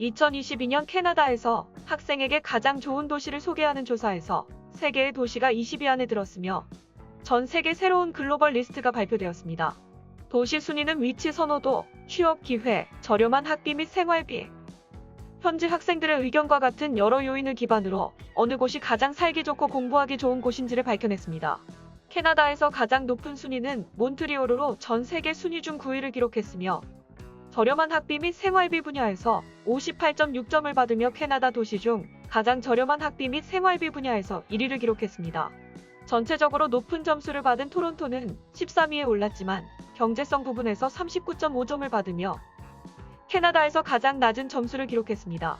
2022년 캐나다에서 학생에게 가장 좋은 도시를 소개하는 조사에서 세계의 도시가 20위 안에 들었으며 전 세계 새로운 글로벌 리스트가 발표되었습니다. 도시 순위는 위치 선호도, 취업 기회, 저렴한 학비 및 생활비, 현지 학생들의 의견과 같은 여러 요인을 기반으로 어느 곳이 가장 살기 좋고 공부하기 좋은 곳인지를 밝혀냈습니다. 캐나다에서 가장 높은 순위는 몬트리올로 전 세계 순위 중 9위를 기록했으며 저렴한 학비 및 생활비 분야에서 58.6점을 받으며 캐나다 도시 중 가장 저렴한 학비 및 생활비 분야에서 1위를 기록했습니다. 전체적으로 높은 점수를 받은 토론토는 13위에 올랐지만 경제성 부분에서 39.5점을 받으며 캐나다에서 가장 낮은 점수를 기록했습니다.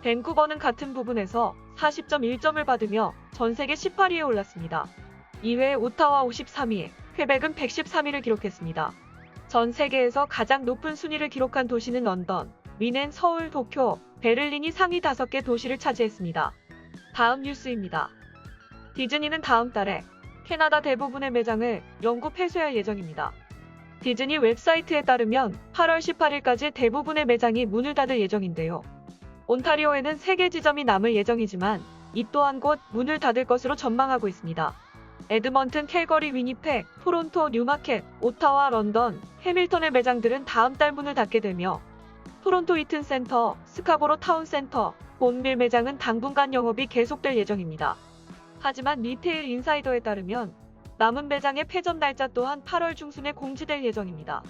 밴쿠버는 같은 부분에서 40.1점을 받으며 전 세계 18위에 올랐습니다. 이외에 오타와 53위, 퀘벡은 113위를 기록했습니다. 전 세계에서 가장 높은 순위를 기록한 도시는 런던, 미넨, 서울, 도쿄, 베를린이 상위 5개 도시를 차지했습니다. 다음 뉴스입니다. 디즈니는 다음 달에 캐나다 대부분의 매장을 영구 폐쇄할 예정입니다. 디즈니 웹사이트에 따르면 8월 18일까지 대부분의 매장이 문을 닫을 예정인데요. 온타리오에는 3개 지점이 남을 예정이지만 이 또한 곧 문을 닫을 것으로 전망하고 있습니다. 에드먼튼, 캘거리, 위니펙, 토론토, 뉴마켓, 오타와, 런던, 해밀턴의 매장들은 다음 달 문을 닫게 되며 토론토 이튼 센터, 스카보로 타운 센터, 본빌 매장은 당분간 영업이 계속될 예정입니다. 하지만 리테일 인사이더에 따르면 남은 매장의 폐점 날짜 또한 8월 중순에 공지될 예정입니다.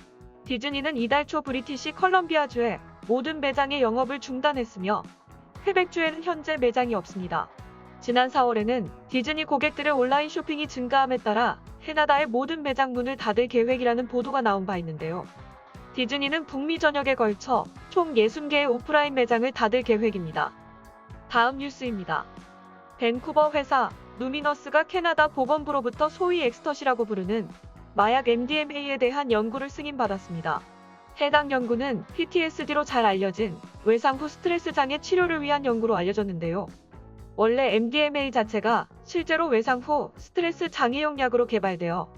디즈니는 이달 초 브리티시 컬럼비아주에 모든 매장의 영업을 중단했으며 퀘벡주에는 현재 매장이 없습니다. 지난 4월에는 디즈니 고객들의 온라인 쇼핑이 증가함에 따라 캐나다의 모든 매장 문을 닫을 계획이라는 보도가 나온 바 있는데요. 디즈니는 북미 전역에 걸쳐 총 60개의 오프라인 매장을 닫을 계획입니다. 다음 뉴스입니다. 밴쿠버 회사 누미너스가 캐나다 보건부로부터 소위 엑스터시라고 부르는 마약 MDMA에 대한 연구를 승인받았습니다. 해당 연구는 PTSD로 잘 알려진 외상 후 스트레스 장애 치료를 위한 연구로 알려졌는데요. 원래 MDMA 자체가 실제로 외상 후 스트레스 장애용 약으로 개발되어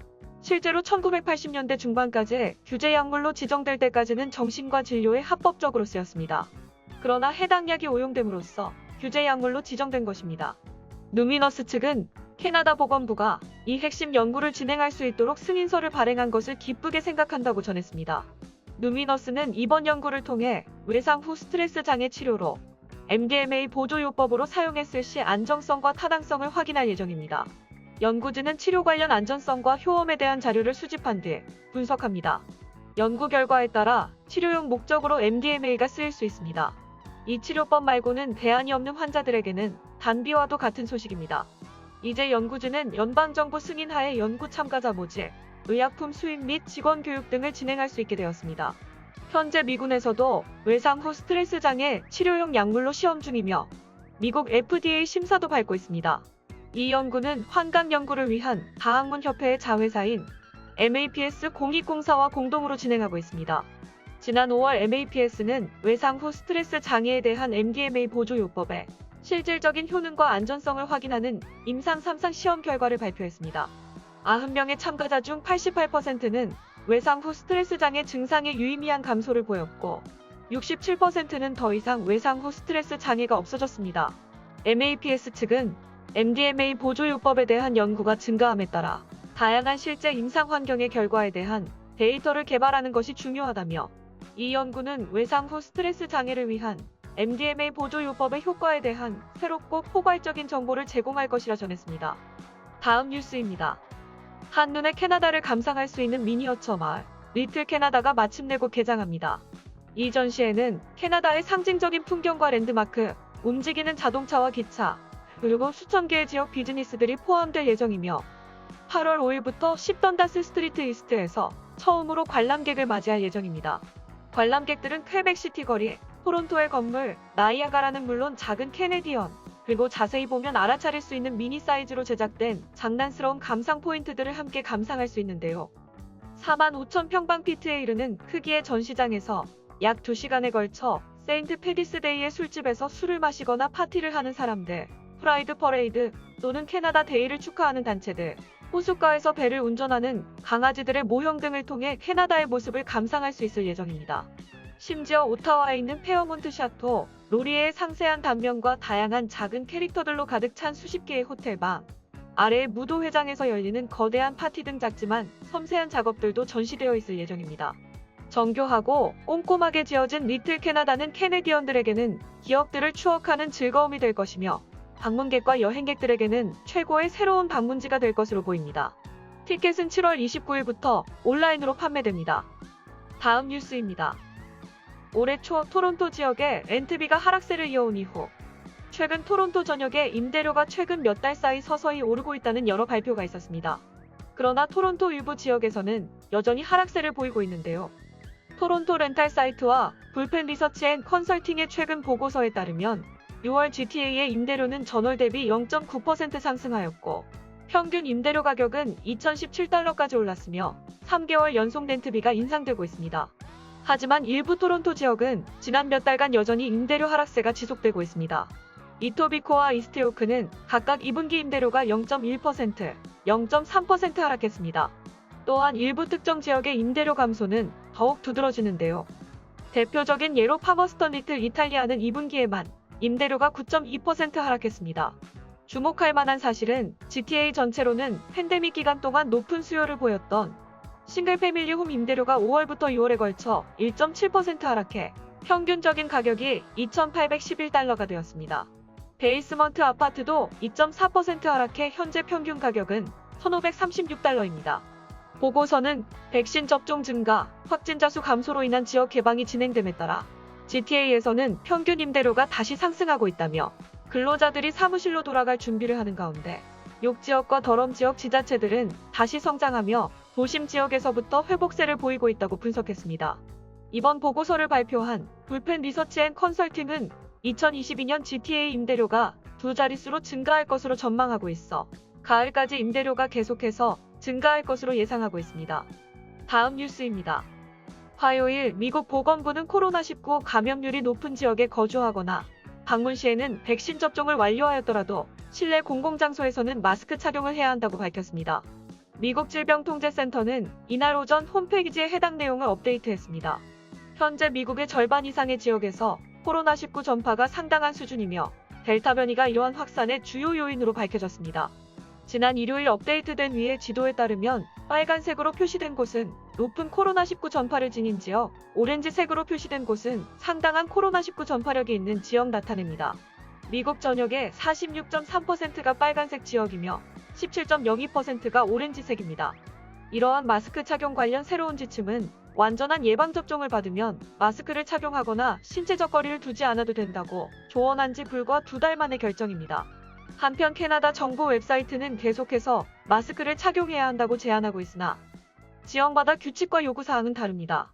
실제로 1980년대 중반까지 규제 약물로 지정될 때까지는 정신과 진료에 합법적으로 쓰였습니다. 그러나 해당 약이 오용됨으로써 규제 약물로 지정된 것입니다. 누미너스 측은 캐나다 보건부가 이 핵심 연구를 진행할 수 있도록 승인서를 발행한 것을 기쁘게 생각한다고 전했습니다. 누미너스는 이번 연구를 통해 외상 후 스트레스 장애 치료로 MDMA 보조요법으로 사용했을 시 안정성과 타당성을 확인할 예정입니다. 연구진은 치료 관련 안전성과 효험에 대한 자료를 수집한 뒤 분석합니다. 연구 결과에 따라 치료용 목적으로 MDMA가 쓰일 수 있습니다. 이 치료법 말고는 대안이 없는 환자들에게는 단비와도 같은 소식입니다. 이제 연구진은 연방정부 승인하에 연구 참가자 모집, 의약품 수입 및 직원 교육 등을 진행할 수 있게 되었습니다. 현재 미군에서도 외상 후 스트레스 장애 치료용 약물로 시험 중이며 미국 FDA 심사도 밟고 있습니다. 이 연구는 환각 연구를 위한 다학문 협회의 자회사인 MAPS 공익공사와 공동으로 진행하고 있습니다. 지난 5월 MAPS는 외상 후 스트레스 장애에 대한 MDMA 보조요법에 실질적인 효능과 안전성을 확인하는 임상 3상 시험 결과를 발표했습니다. 90명의 참가자 중 88%는 외상 후 스트레스 장애 증상의 유의미한 감소를 보였고 67%는 더 이상 외상 후 스트레스 장애가 없어졌습니다. MAPS 측은 MDMA 보조요법에 대한 연구가 증가함에 따라 다양한 실제 임상 환경의 결과에 대한 데이터를 개발하는 것이 중요하다며 이 연구는 외상 후 스트레스 장애를 위한 MDMA 보조요법의 효과에 대한 새롭고 포괄적인 정보를 제공할 것이라 전했습니다. 다음 뉴스입니다. 한눈에 캐나다를 감상할 수 있는 미니어처 마을, 리틀 캐나다가 마침내 곧 개장합니다. 이 전시회는 캐나다의 상징적인 풍경과 랜드마크, 움직이는 자동차와 기차, 그리고 수천 개의 지역 비즈니스들이 포함될 예정이며 8월 5일부터 10던다스 스트리트 이스트에서 처음으로 관람객을 맞이할 예정입니다. 관람객들은 퀘벡시티 거리, 토론토의 건물, 나이아가라는 물론 작은 캐네디언, 그리고 자세히 보면 알아차릴 수 있는 미니 사이즈로 제작된 장난스러운 감상 포인트들을 함께 감상할 수 있는데요. 4만 5천 평방피트에 이르는 크기의 전시장에서 약 2시간에 걸쳐 세인트 페디스데이의 술집에서 술을 마시거나 파티를 하는 사람들, 프라이드 퍼레이드 또는 캐나다 데이를 축하하는 단체들, 호숫가에서 배를 운전하는 강아지들의 모형 등을 통해 캐나다의 모습을 감상할 수 있을 예정입니다. 심지어 오타와에 있는 페어몬트 샤토, 로리의 상세한 단면과 다양한 작은 캐릭터들로 가득 찬 수십 개의 호텔방, 아래의 무도 회장에서 열리는 거대한 파티 등 작지만 섬세한 작업들도 전시되어 있을 예정입니다. 정교하고 꼼꼼하게 지어진 리틀 캐나다는 캐네디언들에게는 기억들을 추억하는 즐거움이 될 것이며 방문객과 여행객들에게는 최고의 새로운 방문지가 될 것으로 보입니다. 티켓은 7월 29일부터 온라인으로 판매됩니다. 다음 뉴스입니다. 올해 초 토론토 지역에 렌트비가 하락세를 이어온 이후 최근 토론토 전역에 임대료가 최근 몇 달 사이 서서히 오르고 있다는 여러 발표가 있었습니다. 그러나 토론토 일부 지역에서는 여전히 하락세를 보이고 있는데요. 토론토 렌탈 사이트와 불펜 리서치 앤 컨설팅의 최근 보고서에 따르면 6월 GTA의 임대료는 전월 대비 0.9% 상승하였고 평균 임대료 가격은 2017달러까지 올랐으며 3개월 연속 렌트비가 인상되고 있습니다. 하지만 일부 토론토 지역은 지난 몇 달간 여전히 임대료 하락세가 지속되고 있습니다. 이토비코와 이스트요크는 각각 2분기 임대료가 0.1%, 0.3% 하락했습니다. 또한 일부 특정 지역의 임대료 감소는 더욱 두드러지는데요. 대표적인 예로 파머스턴 리틀 이탈리아는 2분기에만 임대료가 9.2% 하락했습니다. 주목할 만한 사실은 GTA 전체로는 팬데믹 기간 동안 높은 수요를 보였던 싱글 패밀리 홈 임대료가 5월부터 6월에 걸쳐 1.7% 하락해 평균적인 가격이 2,811달러가 되었습니다. 베이스먼트 아파트도 2.4% 하락해 현재 평균 가격은 1,536달러입니다. 보고서는 백신 접종 증가, 확진자 수 감소로 인한 지역 개방이 진행됨에 따라 GTA에서는 평균 임대료가 다시 상승하고 있다며 근로자들이 사무실로 돌아갈 준비를 하는 가운데 욕 지역과 더럼 지역 지자체들은 다시 성장하며 도심 지역에서부터 회복세를 보이고 있다고 분석했습니다. 이번 보고서를 발표한 불펜 리서치 앤 컨설팅은 2022년 GTA 임대료가 두 자릿수로 증가할 것으로 전망하고 있어 가을까지 임대료가 계속해서 증가할 것으로 예상하고 있습니다. 다음 뉴스입니다. 화요일 미국 보건부는 코로나19 감염률이 높은 지역에 거주하거나 방문 시에는 백신 접종을 완료하였더라도 실내 공공장소에서는 마스크 착용을 해야 한다고 밝혔습니다. 미국 질병통제센터는 이날 오전 홈페이지에 해당 내용을 업데이트했습니다. 현재 미국의 절반 이상의 지역에서 코로나19 전파가 상당한 수준이며 델타 변이가 이러한 확산의 주요 요인으로 밝혀졌습니다. 지난 일요일 업데이트된 위의 지도에 따르면 빨간색으로 표시된 곳은 높은 코로나19 전파를 지닌 지역, 오렌지색으로 표시된 곳은 상당한 코로나19 전파력이 있는 지역 나타냅니다. 미국 전역의 46.3%가 빨간색 지역이며 17.02%가 오렌지색입니다. 이러한 마스크 착용 관련 새로운 지침은 완전한 예방접종을 받으면 마스크를 착용하거나 신체적 거리를 두지 않아도 된다고 조언한 지 불과 두 달 만의 결정입니다. 한편 캐나다 정부 웹사이트는 계속해서 마스크를 착용해야 한다고 제안하고 있으나 지역마다 규칙과 요구사항은 다릅니다.